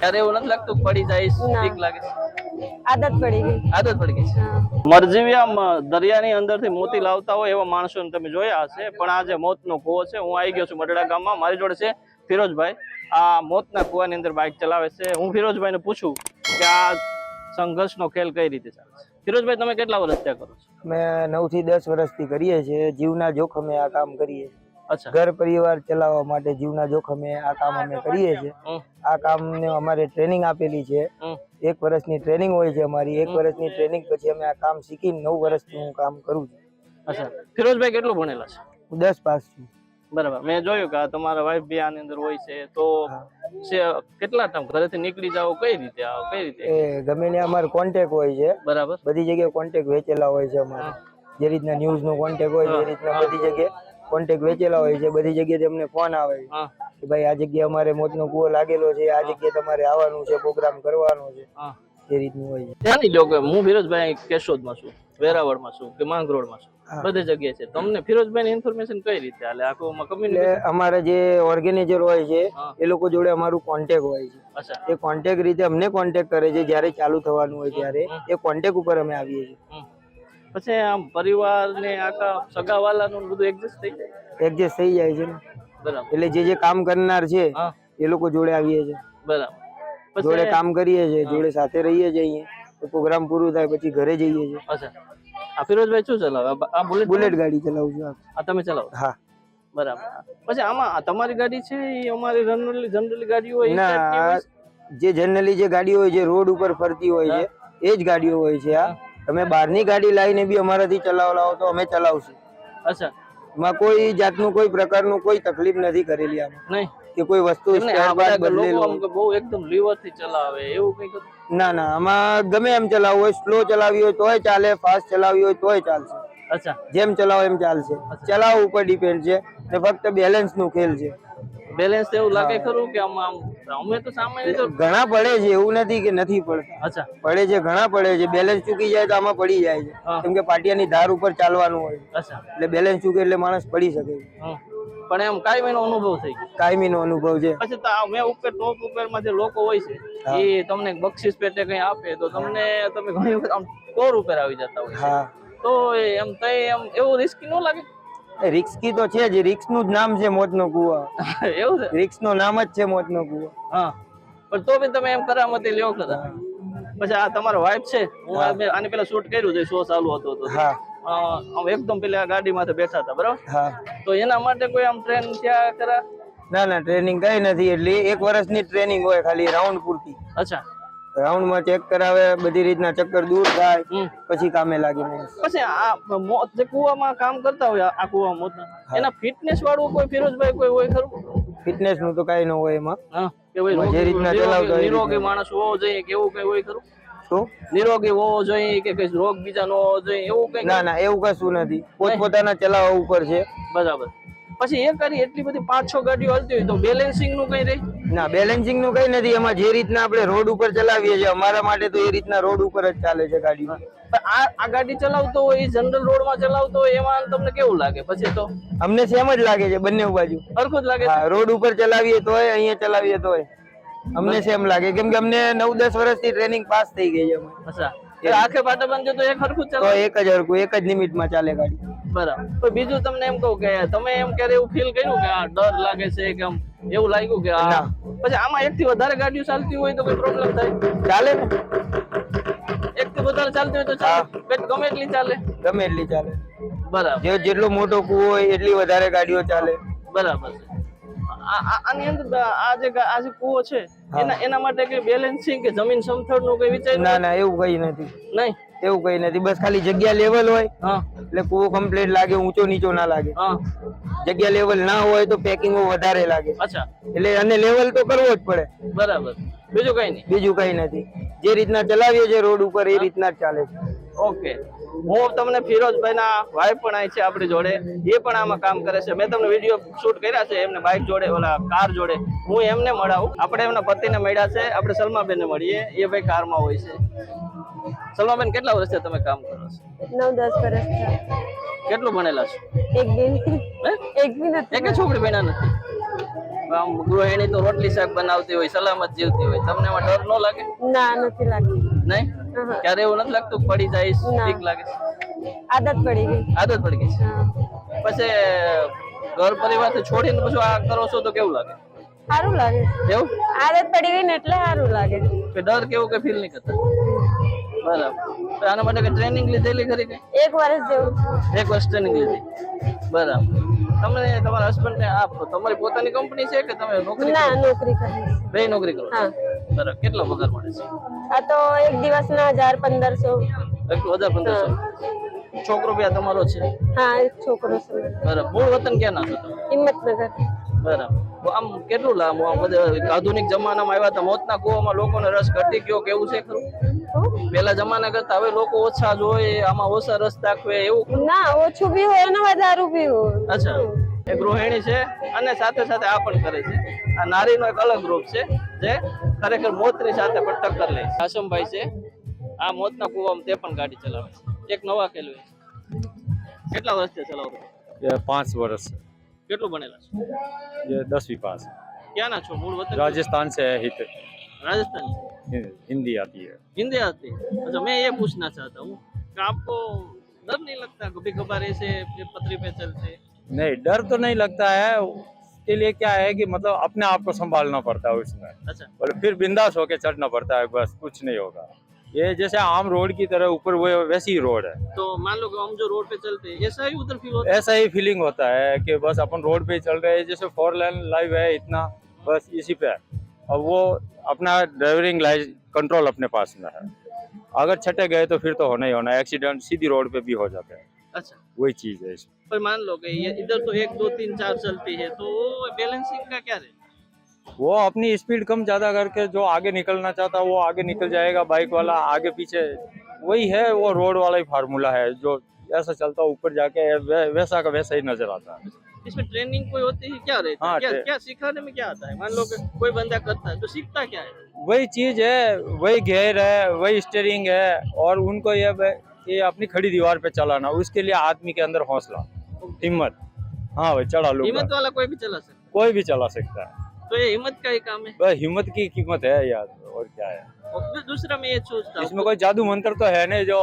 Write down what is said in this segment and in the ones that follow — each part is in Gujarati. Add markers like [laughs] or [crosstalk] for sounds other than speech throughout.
ત્યારે એવું નથી લાગતું પડી જાય બીક લાગે. છે? આદત પડી ગઈ. આદત પડી ગઈ. છે હા. મરજીવિયા મ- દરિયાની અંદરથી મોતી લાવતા હોય એવા માણસો તમે જોયા હશે. પણ આ જે મોતનો કૂવો છે હું આવી ગયો છું મડડા ગામમાં. મારી જોડે છે ફિરોજભાઈ. આ મોતના કૂવાની અંદર બાઇક ચલાવે છે. હું ફિરોજભાઈને પૂછું કે આ સંઘર્ષનો ખેલ કઈ રીતે ચાલે છે? ફિરોજભાઈ તમે કેટલા વર્ષ ત્યાં કરો છો? મેં નવથી દસ વર્ષથી કરીએ છીએ. જીવના જોખમે આ કામ કરીએ છીએ. ઘર પરિવાર ચલાવવા માટે જીવના જોખમે આ કામ અમે કરીએ છીએ. આ કામ અમારે ટ્રેનિંગ આપેલી છે. એક વર્ષની ટ્રેનિંગ હોય છે અમારી. એક વર્ષની ટ્રેનિંગ પછી અમે આ કામ શીખીને નવ વર્ષથી હું કામ કરું છું. અચ્છા. ફિરોજભાઈ કેટલું ભણેલા છે? હું દસ પાસ છું. બરાબર. મેં જોયું કે તમારા વાઈફ બી આની અંદર હોય છે. તો કેટલા ટાઈમ ઘરેથી નીકળી જાવ કઈ રીતે આવો કઈ રીતે? એ ગમે ને અમારો કોન્ટેક હોય છે. બરાબર. બધી જગ્યાએ કોન્ટેક વેચેલા હોય છે અમારે. જે રીતના ન્યૂઝ નો કોન્ટેક હોય એ રીતના બધી જગ્યાએ. કોન્ટેક વેચેલા હોય છે બધી જગ્યાએ અમને ફોન આવે. છે કે ભાઈ આ જગ્યા અમારે મોતનો કુવો લાગેલો છે આ જગ્યાએ તમારે આવવાનું છે પ્રોગ્રામ કરવાનો છે એ રીતનું હોય છે. ધ્યાન લો કે હું ફિરોજભાઈ કેશોદમાં છું વેરાવળમાં છું કે માંગરોળમાં છું. બધી જગ્યાએ છે. તમને ફિરોજભાઈ ઇન્ફોર્મેશન કઈ રીતે હાલે? આખું કમ્યુનિટી અમારા જે ઓર્ગેનાઇઝર હોય છે એ લોકો જોડે અમારું કોન્ટેક હોય છે. એ કોન્ટેક રીતે અમને કોન્ટેક કરે છે જ્યારે ચાલુ થવાનું હોય ત્યારે એ કોન્ટેક ઉપર અમે આવીએ છીએ. પછી આમ પરિવાર ને આખા સગાવાલાનું બધું એડજસ્ટ થઈ જાય. એડજસ્ટ થઈ જાય છે બરાબર. એટલે જે જે કામ કરનાર છે એ લોકો જોડે આવીએ છે. બરાબર. જોડે કામ કરીએ છીએ જોડે સાથે રહીએ છીએ અહીંયા. પ્રોગ્રામ પૂરું થાય પછી ઘરે જઈએ છીએ અચ્છા. આ ફિરોજભાઈ શું ચલાવે? આ બુલેટ બુલેટ ગાડી? ચલાવું છું આ તમે ચલાવો? હા. બરાબર. પછી આમાં તમારી ગાડી છે એ અમારી જનરલી જનરલી ગાડી હોય ના છે? જે જનરલી જે ગાડીઓ હોય જે રોડ ઉપર ફરતી હોય છે એ જ ગાડીઓ હોય છે આ તમે બહારની ગાડી લાવીને બી અમારાથી ચલાવ લાવો તો અમે ચલાવશું. અચ્છા. એમાં કોઈ જાતનું કોઈ પ્રકારનું કોઈ તકલીફ નથી કરેલી આમાં. નહીં. કે કોઈ વસ્તુ બહુ એકદમ લીવર ચલાવે એવું કઈ ના ના આમાં ગમે એમ ચલાવવું હોય સ્લો ચલાવી હોય તોય ચાલે ફાસ્ટ ચલાવી હોય તોય ચાલશે. અચ્છા. જેમ ચલાવો એમ ચાલશે. ચલાવવું ઉપર ડિપેન્ડ છે ને ફક્ત બેલેન્સનું ખેલ છે. બેલેન્સ એવું લાગે ખરું કે આમ આમ? અમે તો સામાન્ય તો ઘણા પડે છે એવું નથી કે નથી પડતા અચ્છા. પડે છે ઘણા પડે છે. બેલેન્સ ચૂકી જાય તો આમાં પડી જાય છે. કેમ કે પાટિયાની ધાર ઉપર ચાલવાનું હોય. અચ્છા. એટલે બેલેન્સ ચૂકે એટલે માણસ પડી શકે. છે પણ એમ કાંઈ મહિનો અનુભવ થઈ ગયો. કાયમી નો અનુભવ છે. પછી મેં ઉપર ટોપ ઉપરમાં જે લોકો હોય છે એ તમને બક્ષિસ પેટે કઈ આપે તો તમને તમે ઘણી વખત આમ ટોર ઉપર આવી જતા હોય હા. તો એમ તઈ એમ એવું રિસ્કી ન લાગે? રિક્સકી તો છે જ રિક્સનું જ નામ છે મોતનો કુવા. [laughs] એવું છે? રિક્સનું નામ જ છે મોતનો કુવા. હા. પણ તો બી તમે એમ કરામતી લ્યો ખરા પછી આ તમારો વાઇફ છે હું આને પેલા શૂટ કર્યું છે શો ચાલુ હતો તો. હા. એકદમ પેલા ગાડી માથે બેઠા હતા બરાબર? હા. તો એના માટે કોઈ આમ ટ્રેન ત્યાં કરા? ના ના ટ્રેનિંગ કઈ નથી એટલે એક વર્ષની ટ્રેનિંગ હોય ખાલી રાઉન્ડ પૂરતી. અચ્છા. રાઉન્ડમાં ચેક કરાવે બધી રીતના ચક્કર દૂર થાય પછી કામે લાગે માણસ પછી આ મોત જે કુવામાં કામ કરતા હોય આ કુવા મોત એના ફિટનેસ વાળું કોઈ ફિરોજભાઈ કોઈ હોય ખરું? ફિટનેસનું તો કઈ ન હોય એમાં. કે ભાઈ જે રીતના હોય નિરોગી માણસ હોવો જોઈએ કે એવું કઈ હોય ખરું? શું? નિરોગી હોવો જોઈએ કે કઈ રોગ બીજા ન હોવો જોઈએ એવું કઈ ના ના એવું કશું નથી. પોતપોતાના ચલાવવા ઉપર છે. બરાબર. પછી એ કરી એટલી બધી પાંચ છ ગાડીઓ હાલતી હોય તો બેલેન્સિંગનું કઈ રહે? ના બેલેન્સિંગનું કઈ નથી. એમાં જે રીતના આપણે રોડ ઉપર ચલાવીએ છીએ અમારા માટે તો એ રીતના રોડ ઉપર જ ચાલે છે ગાડીમાં. આ આ ગાડી ચલાવતો હોય જનરલ રોડમાં ચલાવતો હોય એમાં તમને કેવું લાગે? પછી તો? અમને સેમ જ લાગે છે બંને બાજુ. સરખું જ લાગે છે? રોડ ઉપર ચલાવીએ તોય અહીંયા ચલાવીએ તોય અમને સેમ લાગે. કેમ કે અમને નવ દસ વર્ષથી ટ્રેનિંગ પાસ થઈ ગઈ છે. આખે પાટા બંધ તો એક સરખું જ તો એક જ હરખું એક જ લિમિટમાં ચાલે ગાડી. બરાબર. બીજું તમને એમ કહું કે તમે એમ ક્યારે એવું ફીલ કર્યું કે આ ડર લાગે છે કે આમ એવું લાગ્યું કે આ પછી આમાં એક થી વધારે ગાડીઓ ચાલતી હોય તો કોઈ પ્રોબ્લેમ થાય? ચાલે ને. એક થી વધારે ચાલતી હોય તો ચાલે? ગમે એટલી ચાલે? ગમે એટલી ચાલે. બરાબર. જે જેટલો મોટો કુવો હોય એટલી વધારે ગાડીઓ ચાલે. બરાબર આની અંદર આ જે આ જે કૂવો છે એના એના માટે કઈ બેલેન્સિંગ કે જમીન સમથળનું કઈ વિચાર ના ના એવું કઈ નથી. નહીં? એવું કઈ નથી. બસ ખાલી જગ્યા લેવલ હોય હા. એટલે કુવો કમ્પ્લીટ લાગે ઊંચો નીચો ના લાગે. હા. જગ્યા લેવલ ના હોય તો પેકિંગ વધારે લાગે. અચ્છા. એટલે અને લેવલ તો કરવો જ પડે. બરાબર. બીજું કઈ નહીં. બીજું કઈ નથી. જે રીતના ચલાવીએ છીએ રોડ ઉપર એ રીતના જ ચાલે છે. ઓકે. હું તમને ફિરોજભાઈ ના વાઈફ પણ આવી છે આપણી જોડે. એ પણ આમાં કામ કરે છે. મેં તમને વીડિયો શૂટ કર્યા છે એમને બાઇક જોડે ઓલા કાર જોડે. હું એમને મળાવું. આપણે એમના પતિને મળ્યા છે. આપણે સલમાબેનને મળીએ. એ ભાઈ કારમાં હોય છે. સલમાબેન કેટલા વર્ષથી તમે કામ કરો છો? નવ દસ વર્ષ કેટલું ભણેલા છો? એક બી એક બી નથી. એક છોકરી બન્યા નથી? આમ ગૃહિણી તો રોટલી શાક બનાવતી હોય સલામત જીવતી હોય. તમને એમાં ડર ન લાગે? ના નથી લાગતી. નહીં? ક્યારે એવું નથી લાગતું? પડી જાય ઠીક લાગે? આદત પડી ગઈ. આદત પડી ગઈ? પછી ઘર પરિવારથી છોડીને પછી આ કરો છો તો કેવું લાગે? સારું લાગે. એવું? આદત પડી ગઈ ને એટલે સારું લાગે. કે ડર કેવું કે ફીલ નહીં કરતા? બરાબર. આના માટે કે ટ્રેનિંગ લીધેલી ખરી કે એક વર્ષ જેવું. એક વર્ષ ટ્રેનિંગ લીધી. બરાબર. તમને તમારા હસબન્ડ ને આપ તમારી પોતાની કંપની છે કે તમે નોકરી ના નોકરી કરી બે નોકરી કરો હા. બરાબર. કેટલો પગાર મળે છે? આ તો એક દિવસના હજાર પંદરસો. એક હજાર પંદરસો. છોકરો બી આ તમારો છે? હા એક છોકરો છે. બરાબર. મૂળ વતન ક્યાં ના છો હિંમતનગર. બરાબર. આમ કેટલું લાંબુ? આમ બધા આધુનિક જમાનામાં આવ્યા હતા મોતના કૂવામાં લોકોને રસ ઘટી ગયો કેવું છે ખરું? પેલા જમાના કરતા હવે લોકો ઓછા જોવે આમાં ઓછા રસ દાખવે એવું. ના ઓછું બી હોય ને વધારું બી હોય. અચ્છા. એ ગૃહિણી છે અને સાથે સાથે આ પણ કરે છે. આ નારીનો એક અલગ ગ્રુપ છે જે ખરેખર મોતની સાથે પણ ટક્કર લે છે. આસમભાઈ છે. આ મોતના કુવામાં તે પણ ગાડી ચલાવે છે. એક નવા ખેલવે છે. કેટલા વર્ષ ચલાવો એ પાંચ વર્ષ કેટલું ભણેલા છો? એ દસમી પાસ. ક્યાંના છો? મૂળ વતન? રાજસ્થાન છે હિત. રાજસ્થાન हिंदी आती है। हिंदी आती है। अच्छा मैं ये पूछना चाहता हूँ आपको डर नहीं लगता कभी कभार ऐसे ये पे चलते? नहीं डर तो नहीं लगता है। उसके लिए क्या है कि मतलब अपने आप को संभालना पड़ता है उसमें। अच्छा। और फिर बिंदास होके चढ़ना पड़ता है बस कुछ नहीं होगा। ये जैसे आम रोड की तरह ऊपर वो वैसी ही रोड है। तो मान लो हम जो रोड पे चलते हैं ऐसा ही उधर फील होता है? ऐसा ही फीलिंग होता है कि बस अपन रोड पे चल रहे हैं। जैसे फोर लाइन लाइव है इतना बस इसी पे है। अब वो अपना ड्राइविंग लाइस कंट्रोल अपने पास में है। अगर छटे गए तो फिर तो होना ही होना है एक्सीडेंट सीधी रोड पे भी हो जाते हैं। अच्छा। वही चीज़ है पर मान लो ये इधर तो एक दो तीन चार चलती है तो वो बैलेंसिंग का क्या रहता वो अपनी स्पीड कम ज़्यादा करके जो आगे निकलना चाहता है वो आगे निकल जाएगा बाइक वाला आगे पीछे। वही है वो रोड वाला ही फार्मूला है जो ऐसा चलता है ऊपर जाके वैसा का वैसा ही नज़र आता है। इसमें ट्रेनिंग कोई होती है क्या रहती है? हाँ, क्या क्या सिखाने में क्या आता है? मान लो कोई बंदा करता है तो सीखता क्या है? वही चीज़ है वही घेर है वही स्टेयरिंग है और उनको ये ये अपनी खड़ी दीवार पे चलाना उसके लिए आदमी के अंदर हौसला हिम्मत। हाँ भाई चढ़ा लो। हिम्मत वाला कोई भी चला सकता कोई भी चला सकता है। है तो ये हिम्मत का ही काम है। हिम्मत की कीमत है यार और क्या है। दूसरा मैं ये सोचता इसमें कोई जादू मंत्र तो है नहीं जो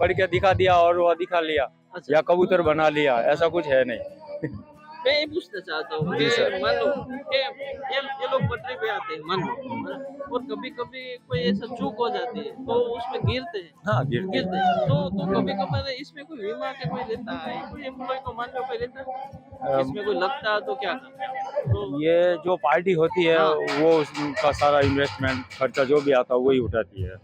पढ़ के दिखा दिया और वो दिखा लिया अच्छा। या कबूतर बना लिया ऐसा कुछ है नहीं। मैं ये पूछना चाहता हूँ। मान लो ये ये लोग पटरी पे आते हैं मान लो और कभी कभी कोई ऐसा चूक हो जाती है तो उसमें गिरते हैं। हाँ गिर गिरते हैं। तो तो कभी इसमें कोई बीमा के कोई लेता है? कोई एम्प्लॉय को मान लो कोई लेता है? इसमें कोई लगता है तो क्या करता है? तो ये जो पार्टी होती है हाँ। वो उसका सारा इन्वेस्टमेंट खर्चा जो भी आता है वही उठाती है।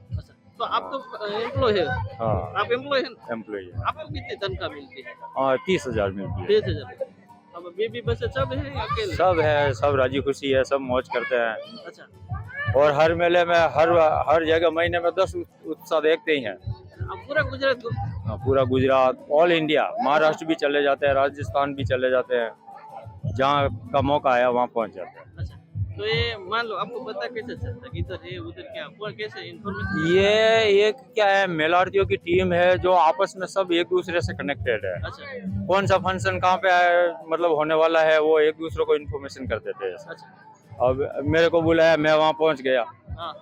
तो आप तो एम्प्लॉय है? हाँ। आप एम्प्लॉय है? एम्प्लॉय आपको कितनी तनख्वाह मिलती है हाँ तीस हज़ार मिलती है। बीस हज़ार। अब बेबी बस सब है अकेले? सब है सब राज़ी खुशी है सब मौज करते हैं। अच्छा। और हर मेले में हर हर जगह महीने में दस उत्साह देखते ही हैं। पूरा गुजरात हाँ, पूरा गुजरात ऑल इंडिया महाराष्ट्र भी चले जाते हैं राजस्थान भी चले जाते हैं। जहाँ का मौका आया वहाँ पहुँच जाते हैं। तो ये मान लो आपको पता कैसे चलता है इधर है उधर क्या? कौन कैसे इन्फॉर्मेशन ये एक क्या है मेलार्थियों की टीम है जो आपस में सब एक दूसरे से कनेक्टेड है। अच्छा। कौन सा फ़ंक्शन कहाँ पे है, मतलब होने वाला है वो एक दूसरे को इन्फॉर्मेशन कर देते हैं। अच्छा। अब मेरे को बुलाया मैं वहाँ पहुँच गया। हाँ।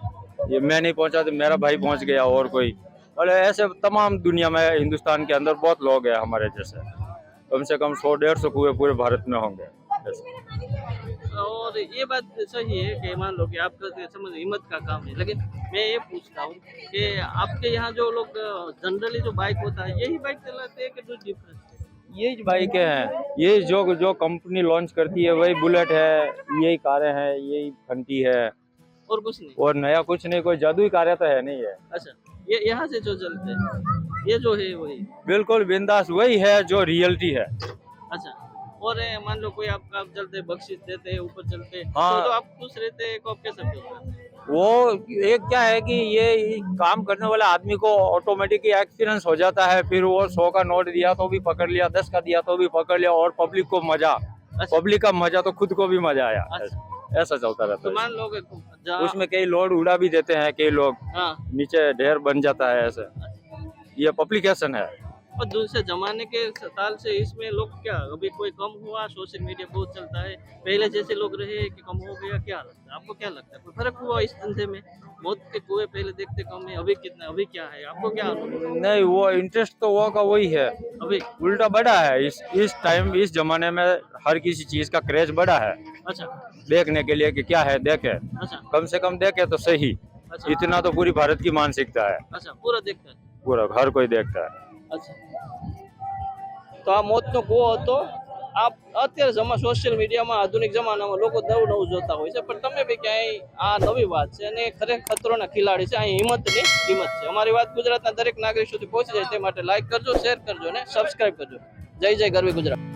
ये मैं नहीं पहुँचा तो मेरा भाई पहुँच गया और कोई। और ऐसे तमाम दुनिया में हिंदुस्तान के अंदर बहुत लोग हैं हमारे जैसे। कम से कम सौ डेढ़ सौ कुएँ पूरे भारत में होंगे। ऐसे। और ये बात सही है कि मान लो कि आपका तो समझ हिम्मत का काम है। लेकिन मैं ये पूछता हूँ कि आपके यहाँ जो लोग जनरली जो बाइक होता है यही बाइक चलाते हैं कि कुछ डिफरेंस है? यही बाइकें हैं? ये जो जो कंपनी लॉन्च करती है वही बुलेट है यही कारें हैं यही घंटी है। और कुछ नहीं? और नया कुछ नहीं कोई जादुई कारें तो है नहीं है। अच्छा ये यहाँ से जो चलते हैं ये जो है वही? बिल्कुल बिंदास वही है जो रियलिटी है। और मान लो कोई आपका आप चलते बख्शिश देते हैं ऊपर चलते हाँ। तो, तो आप खुश रहते हैं को आप कैसे वो एक क्या है कि ये काम करने वाला आदमी को ऑटोमेटिक एक्सपीरियंस हो जाता है फिर वो सौ का नोट दिया तो भी पकड़ लिया दस का दिया तो भी पकड़ लिया और पब्लिक को मज़ा। अच्छा। पब्लिक का मज़ा तो खुद को भी मज़ा आया। अच्छा। ऐसा चलता रहता तो है। मान लो कि जहाँ उसमें कई लोड उड़ा भी देते हैं कई लोग। हाँ। नीचे ढेर बन जाता है ऐसे। ये पब्लिकेशन है। और दूसरे जमाने के साल से इसमें लोग क्या अभी कोई कम हुआ? सोशल मीडिया बहुत चलता है। पहले जैसे लोग रहे कि कम हो गया क्या लगता है? आपको क्या लगता है? कोई फ़र्क हुआ इस धंधे में? मौत के कुएँ पहले देखते कम है अभी कितना अभी क्या है? आपको क्या नहीं वो इंटरेस्ट तो वो का वही है। अभी? उल्टा बड़ा है। इस इस टाइम इस जमाने में हर किसी चीज़ का क्रेज बड़ा है। अच्छा। देखने के लिए कि क्या है देखे। अच्छा। कम से कम देखे तो सही। अच्छा। इतना तो पूरी भारत की मानसिकता है। अच्छा पूरा देखता है। पूरा हर कोई देखता है। અચ્છા. તો આ મોતનો કૂવો હતો. આ અત્યારે જમા સોશિયલ મીડિયામાં આધુનિક જમાનામાં લોકો નવું નવું જોતા હોય છે. પણ તમે બી ક્યાંય આ નવી વાત છે અને ખરેખર ખતરોના ખિલાડી છે. અહીં હિંમતની કિંમત છે. અમારી વાત ગુજરાતના દરેક નાગરિક સુધી પહોંચી જાય તે માટે લાઇક કરજો શેર કરજો અને સબસ્ક્રાઇબ કરજો. જય જય ગરવી ગુજરાત.